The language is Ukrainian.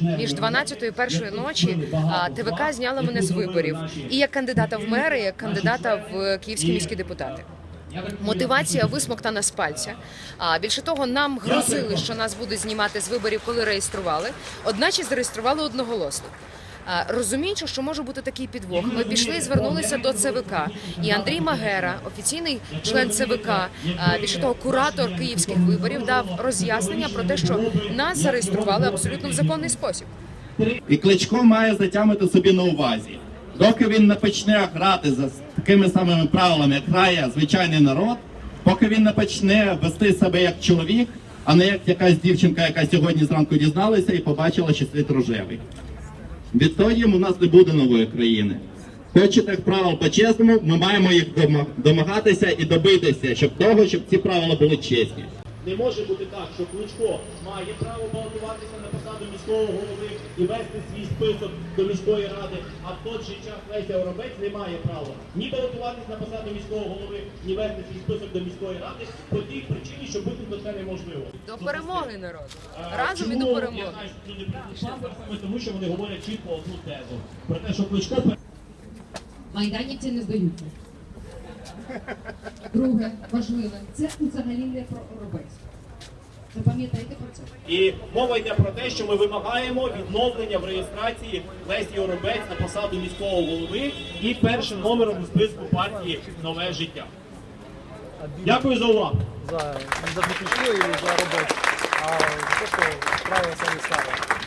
Між 12 і першої ночі ТВК зняла мене з виборів і як кандидата в мери, і як кандидата в е, київські міські депутати. Мотивація висмоктана з пальця. А більше того, нам грозили, що нас будуть знімати з виборів, коли реєстрували. Одначе зареєстрували одноголосно. Розуміючи, що може бути такий підвох, ми пішли і звернулися до ЦВК. І Андрій Магера, офіційний член ЦВК, більше того, куратор київських виборів, дав роз'яснення про те, що нас зареєстрували абсолютно в законний спосіб. І Кличко має затямити собі на увазі. Доки він не почне грати за такими самими правилами, як грає звичайний народ, поки він не почне вести себе як чоловік, а не як якась дівчинка, яка сьогодні зранку дізналася і побачила, що світ рожевий. Відтоді у нас не буде нової країни. Хочете правил по-чесному, ми маємо їх дома- домагатися і добитися, щоб того, щоб ці правила були чесні. Не може бути так, що Кличко має право балотуватися на посаду міського голови і вести свій список до міської ради, а в той же час Леся Оробець не має права ні балотуватися на посаду міського голови, ні вести свій список до міської ради по тій причині, що бути це неможливо. До перемоги народу А разом і до Я перемоги. знаю, що люди прийшли саме тому, що вони говорять чітко одну тезу про те, що Кличко Майданівці не здаються. Друге, важливе, це взагалі не про робець. Запам'ятайте про це. І мова йде про те, що ми вимагаємо відновлення в реєстрації Лесі Оробець на посаду міського голови і першим номером у списку партії Нове життя. Дякую за увагу. за, за і за роботу. А за те, що.